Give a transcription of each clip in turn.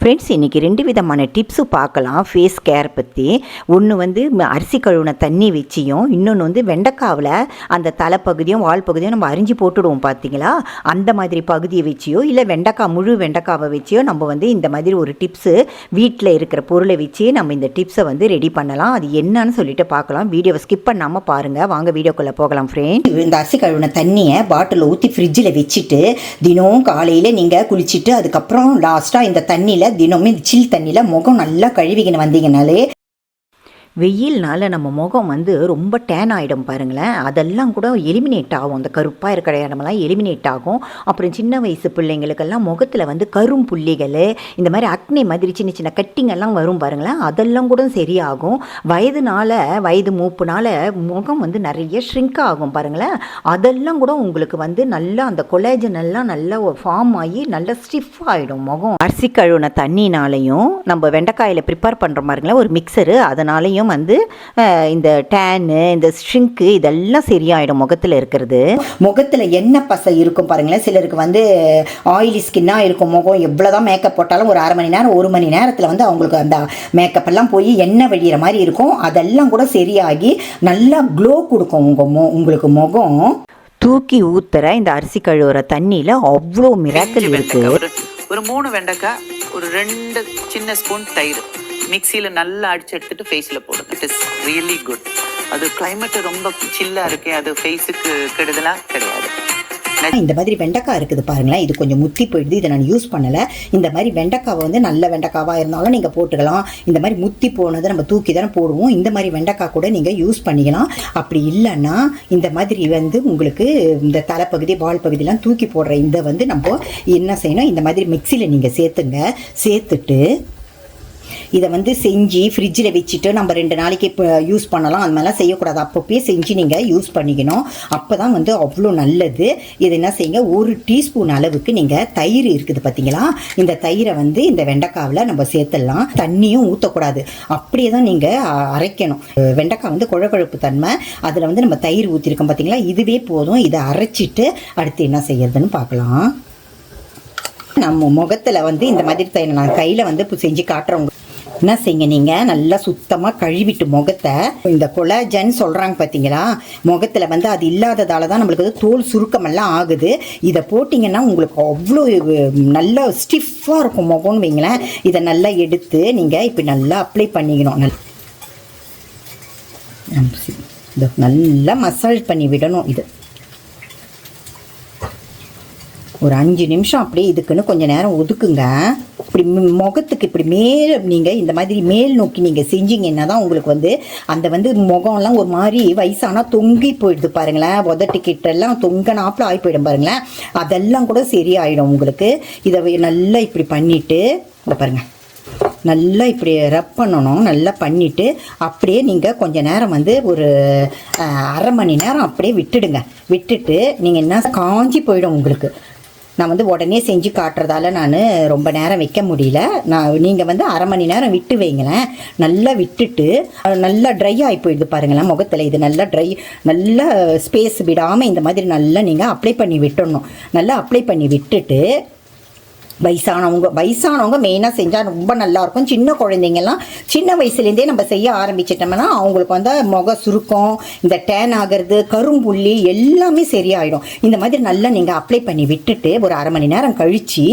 Friends இன்றைக்கி ரெண்டு விதமான டிப்ஸு பார்க்கலாம். ஃபேஸ் கேர் பற்றி ஒன்று வந்து அரிசி கழுவுன தண்ணி வச்சியும் இன்னொன்று வந்து வெண்டைக்காவில் அந்த தலைப்பகுதியும் வால் பகுதியும் நம்ம அரிஞ்சு போட்டுடுவோம் பார்த்தீங்களா அந்த மாதிரி பகுதியை வச்சியோ இல்லை வெண்டைக்காய் முழு வெண்டைக்காவை வச்சியோ நம்ம வந்து இந்த மாதிரி ஒரு டிப்ஸு வீட்டில் இருக்கிற பொருளை வச்சு நம்ம இந்த டிப்ஸை வந்து ரெடி பண்ணலாம். அது என்னன்னு சொல்லிட்டு பார்க்கலாம். வீடியோவை ஸ்கிப் பண்ணாமல் பாருங்கள் வாங்க வீடியோக்குள்ளே போகலாம் ஃப்ரெண்ட் இந்த அரிசி கழுவின தண்ணியை பாட்டிலில் ஊற்றி ஃப்ரிட்ஜில் வச்சுட்டு தினம் காலையில் நீங்கள் குளிச்சுட்டு அதுக்கப்புறம் லாஸ்ட்டாக இந்த தண்ணியில் தினமும் இந்த சில் தண்ணியில் முகம் நல்லா கழுவிக்கின்னு வந்தீங்கனாலே வெயில்னால நம்ம முகம் வந்து ரொம்ப டேன் ஆகிடும் பாருங்களேன். அதெல்லாம் கூட எலிமினேட் ஆகும். அந்த கருப்பாக இருக்கிற இடமெல்லாம் எலிமினேட் ஆகும். அப்புறம் சின்ன வயசு பிள்ளைங்களுக்கெல்லாம் முகத்தில் வந்து கரும் புள்ளிகள் இந்த மாதிரி அக்னி மாதிரி சின்ன சின்ன கட்டிங்கெல்லாம் வரும் பாருங்களேன். அதெல்லாம் கூட சரியாகும். வயதுனால வயது மூப்புனால முகம் வந்து நிறைய ஷ்ரிங்க் ஆகும் பாருங்களேன். அதெல்லாம் கூட உங்களுக்கு வந்து நல்லா அந்த கொலேஜன் எல்லாம் நல்லா ஃபார்ம் ஆகி நல்லா ஸ்டிஃப் ஆகிடும் முகம். அரிசி கழுவுன தண்ணினாலையும் நம்ம வெண்டைக்காயில் ப்ரிப்பேர் பண்ணுற பாருங்களேன் ஒரு மிக்சரு அதனாலையும் வந்து இந்த டேனு இந்த ஷ்ரிங்க்கு இதெல்லாம் சரியாயிடும் முகத்தில் இருக்கிறது. முகத்தில் எண்ணெய் பசை இருக்கும் பாருங்களேன். சிலருக்கு வந்து ஆயிலி ஸ்கின்னாக இருக்கும் முகம். எவ்வளோதான் மேக்கப் போட்டாலும் ஒரு அரை மணி நேரம் ஒரு மணி நேரத்தில் வந்து அவங்களுக்கு அந்த மேக்கப் எல்லாம் போய் எண்ணெய் வழியிற மாதிரி இருக்கும். அதெல்லாம் கூட சரியாகி நல்லா க்ளோ கொடுக்கும் உங்கள் மு உங்களுக்கு முகம். தூக்கி ஊத்துற இந்த அரிசி கழுவுற தண்ணியில் அவ்வளோ மிராக்கல் அஞ்சு இருக்கு. வெண்டைக்காய். ஒரு ஒரு மூணு வெண்டைக்காய் ஒரு ரெண்டு சின்ன ஸ்பூன் தயிர். மிக்சியில் நல்லா அடிச்சு எடுத்துட்டு ஃபேஸில் போடுங்க. இட் இஸ் ரியலி குட் அது கிளைமேட்டு ரொம்ப சில்லாக இருக்கு அது ஃபேஸுக்கு கெடுதலாக கிடையாது. இந்த மாதிரி வெண்டைக்காய் இருக்குது பாருங்களேன் இது கொஞ்சம் முத்தி போயிடுது இதை நான் யூஸ் பண்ணலை. இந்த மாதிரி வெண்டைக்காவை வந்து நல்ல வெண்டைக்காவாக இருந்தாலும் நீங்கள் போட்டுக்கலாம். இந்த மாதிரி முத்தி போனதை நம்ம தூக்கி தானே போடுவோம். இந்த மாதிரி வெண்டைக்காய் கூட நீங்கள் யூஸ் பண்ணிக்கலாம். அப்படி இல்லைன்னா இந்த மாதிரி வந்து உங்களுக்கு இந்த தலைப்பகுதி வால் பகுதியெலாம் தூக்கி போடுற இந்த வந்து நம்ம என்ன செய்யணும் இந்த மாதிரி மிக்சியில் நீங்கள் சேர்த்துங்க. சேர்த்துட்டு இதை வந்து செஞ்சு ஃப்ரிட்ஜில் வச்சுட்டு நம்ம ரெண்டு நாளைக்கு இப்போ யூஸ் பண்ணலாம். அது மாதிரிலாம் செய்யக்கூடாது. அப்பப்பயே செஞ்சு நீங்கள் யூஸ் பண்ணிக்கணும். அப்போ தான் வந்து அவ்வளோ நல்லது. இது என்ன செய்யுங்க? ஒரு டீஸ்பூன் அளவுக்கு நீங்கள் தயிர் இருக்குது பார்த்தீங்களா இந்த தயிரை வந்து இந்த வெண்டைக்காவில் நம்ம சேர்த்துடலாம். தண்ணியும் ஊற்றக்கூடாது அப்படியே தான் நீங்கள் அரைக்கணும். வெண்டைக்காய் வந்து குழகுழப்பு தன்மை. அதில் வந்து நம்ம தயிர் ஊற்றிருக்கோம் பார்த்தீங்களா இதுவே போதும். இதை அரைச்சிட்டு அடுத்து என்ன செய்யறதுன்னு பார்க்கலாம் நம்ம முகத்தில் வந்து இந்த மாதிரி தை- நான் கையில் வந்து இப்போ செஞ்சு காட்டுறவங்க என்ன செய்யுங்க நீங்கள் நல்லா சுத்தமாக கழுவிட்டு முகத்தை இந்த கொலாஜன் சொல்கிறாங்க பார்த்தீங்களா முகத்தில் வந்து அது இல்லாததால தான் நம்மளுக்கு வந்து தோல் சுருக்கமெல்லாம் ஆகுது. இதை போட்டிங்கன்னா உங்களுக்கு அவ்வளோ நல்லா ஸ்டிஃபாக இருக்கும் முகம்னு வைங்களேன். இதை நல்லா எடுத்து நீங்கள் இப்போ நல்லா அப்ளை பண்ணிக்கணும். நல் இதை நல்லா மசாஜ் பண்ணி விடணும் இது. ஒரு அஞ்சு நிமிஷம் அப்படியே இதுக்குன்னு கொஞ்சம் நேரம் ஒதுக்குங்க. இப்படி முகத்துக்கு இப்படி மேல் நீங்கள் இந்த மாதிரி மேல் நோக்கி நீங்கள் செஞ்சீங்கன்னா தான் உங்களுக்கு வந்து அந்த வந்து முகம்லாம் ஒரு மாதிரி வயசானால் தொங்கி போயிடுது பாருங்களேன். உதட்டு கிட்டெல்லாம் தொங்கனாப்புல ஆகி போயிடும் பாருங்களேன். அதெல்லாம் கூட சரியாயிடும் உங்களுக்கு. இதை நல்லா இப்படி பண்ணிவிட்டு இந்த பாருங்க. நல்லா இப்படி ரப் பண்ணணும். நல்லா பண்ணிவிட்டு அப்படியே நீங்கள் கொஞ்ச நேரம் வந்து ஒரு அரை மணி நேரம் அப்படியே விட்டுடுங்க. விட்டுட்டு நீங்கள் என்ன காஞ்சி போயிடும் உங்களுக்கு. நான் வந்து உடனே செஞ்சு காட்டுறதால நான் ரொம்ப நேரம் வைக்க முடியல. நான் நீங்கள் வந்து அரை மணி நேரம் விட்டு வைங்களேன். நல்லா விட்டுட்டு நல்லா ட்ரை ஆகி போயிடுது பாருங்களேன் முகத்தில். இது நல்லா ட்ரை நல்லா ஸ்பேஸ் விடாமல் இந்த மாதிரி நல்லா நீங்கள் அப்ளை பண்ணி விட்டுடணும் நல்லா அப்ளை பண்ணி விட்டுட்டு வயசானவங்க வயசானவங்க மெயினாக செஞ்சால் ரொம்ப நல்லாயிருக்கும் சின்ன குழந்தைங்கலாம் சின்ன வயசுலேருந்தே நம்ம செய்ய ஆரம்பிச்சிட்டோம்னா அவங்களுக்கு வந்து முக சுருக்கம் இந்த டேன் ஆகிறது கரும்புள்ளி எல்லாமே சரியாயிடும். இந்த மாதிரி நல்லா நீங்கள் அப்ளை பண்ணி விட்டுட்டு ஒரு அரை மணி நேரம் கழித்து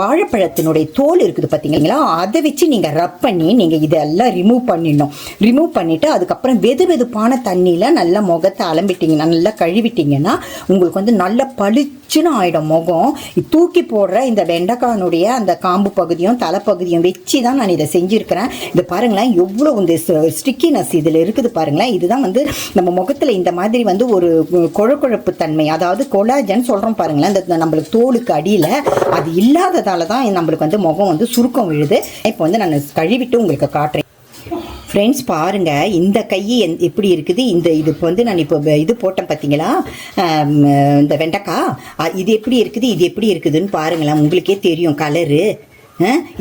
வாழைப்பழத்தினுடைய தோல் இருக்குது பார்த்தீங்களா? அதை வச்சு நீங்கள் ரப் பண்ணி நீங்கள் இதெல்லாம் ரிமூவ் பண்ணிடணும். ரிமூவ் பண்ணிவிட்டு அதுக்கப்புறம் வெது வெதுப்பான தண்ணியில் நல்லா முகத்தை அலம்பிட்டீங்கன்னா நல்லா கழுவிட்டிங்கன்னா உங்களுக்கு வந்து நல்லா பளிச்சுன்னு ஆகிடும் முகம். தூக்கி போடுற இந்த வெண்டைக்கானுடைய அந்த காம்பு பகுதியும் தலைப்பகுதியும் வச்சு தான் நான் இதை செஞ்சுருக்கிறேன். இது பாருங்களேன் எவ்வளோ இந்த ஸ்டிக்கினஸ் இதில் இருக்குது பாருங்களேன். இதுதான் வந்து நம்ம முகத்தில் இந்த மாதிரி வந்து ஒரு குழக்குழப்பு தன்மை அதாவது கொலாஜன் சொல்கிறோம் பாருங்களேன். இந்த நம்மளுக்கு தோலுக்கு அடியில் அது இல்லாததால தான் நம்மளுக்கு வந்து முகம் வந்து சுருக்கம் விழுது. இப்போ வந்து நான் கழுவிட்டு உங்களுக்கு காட்டுறேன். ஃப்ரெண்ட்ஸ் பாருங்க இந்த கை எந் எப்படி இருக்குது? இந்த இது இப்போ வந்து நான் இப்போ இது போட்டேன் பார்த்தீங்களா இந்த வெண்டைக்காய் இது எப்படி இருக்குது? இது எப்படி இருக்குதுன்னு பாருங்களேன். உங்களுக்கே தெரியும் கலரு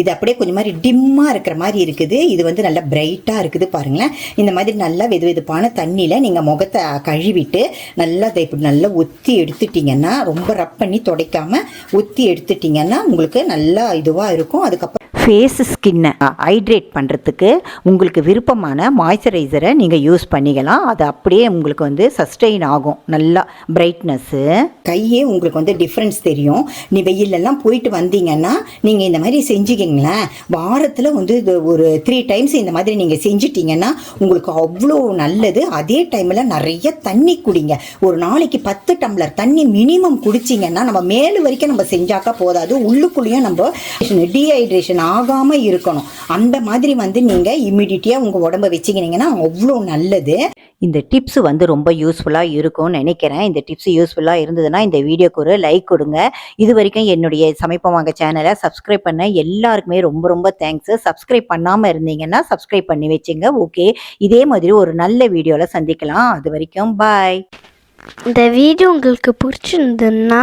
இது அப்படியே கொஞ்சம் மாதிரி டிம்மாக இருக்கிற மாதிரி இருக்குது. இது வந்து நல்லா பிரைட்டாக இருக்குது பாருங்களேன். இந்த மாதிரி நல்லா வெது வெதுப்பான தண்ணியில் நீங்கள் முகத்தை கழுவிட்டு நல்லா இதை இப்படி நல்லா ஒத்தி எடுத்துட்டிங்கன்னா ரொம்ப ரப் பண்ணி துடைக்காமல் ஒத்தி எடுத்துட்டிங்கன்னா உங்களுக்கு நல்லா இதுவாக இருக்கும். அதுக்கப்புறம் ஃபேஸ் ஸ்கின்னை ஹைட்ரேட் பண்ணுறதுக்கு உங்களுக்கு விருப்பமான மாய்ஸ்சரைசரை நீங்கள் யூஸ் பண்ணிக்கலாம். அது அப்படியே உங்களுக்கு வந்து சஸ்டெயின் ஆகும். நல்லா பிரைட்னஸ்ஸு கையே உங்களுக்கு வந்து டிஃப்ரென்ஸ் தெரியும். நீ வெயிலெல்லாம் போயிட்டு வந்தீங்கன்னா நீங்கள் இந்த மாதிரி செஞ்சுக்கிங்களேன். வாரத்தில் வந்து இது ஒரு த்ரீ டைம்ஸ் இந்த மாதிரி நீங்கள் செஞ்சிட்டிங்கன்னா உங்களுக்கு அவ்வளோ நல்லது. அதே டைமில் நிறைய தண்ணி குடிங்க. ஒரு நாளைக்கு பத்து டம்ளர் தண்ணி மினிமம் குடிச்சிங்கன்னா நம்ம மேலு வரைக்கும் நம்ம செஞ்சாக்கா போதாது. உள்ளுக்குள்ளேயும் நம்ம டீஹைட்ரேஷன் ஆகாமல் இருக்கணும். அந்த மாதிரி வந்து நீங்கள் இம்மிடியட்டியாக உங்கள் உடம்ப வச்சுக்கினீங்கன்னா அவ்வளோ நல்லது. இந்த டிப்ஸ் வந்து ரொம்ப யூஸ்ஃபுல்லாக இருக்கும்னு நினைக்கிறேன். இந்த டிப்ஸ் யூஸ்ஃபுல்லாக இருந்ததுன்னா இந்த வீடியோக்கு ஒரு லைக் கொடுங்க. இது வரைக்கும் என்னுடைய சமைப்பம் வாங்க சேனலை சப்ஸ்கிரைப் பண்ண எல்லாருக்குமே ரொம்ப ரொம்ப தேங்க்ஸ் சப்ஸ்கிரைப் பண்ணாமல் இருந்தீங்கன்னா சப்ஸ்கிரைப் பண்ணி வச்சுங்க. ஓகே இதே மாதிரி ஒரு நல்ல வீடியோவில் சந்திக்கலாம். அது வரைக்கும் பாய் இந்த வீடியோ உங்களுக்கு பிடிச்சிருந்ததுன்னா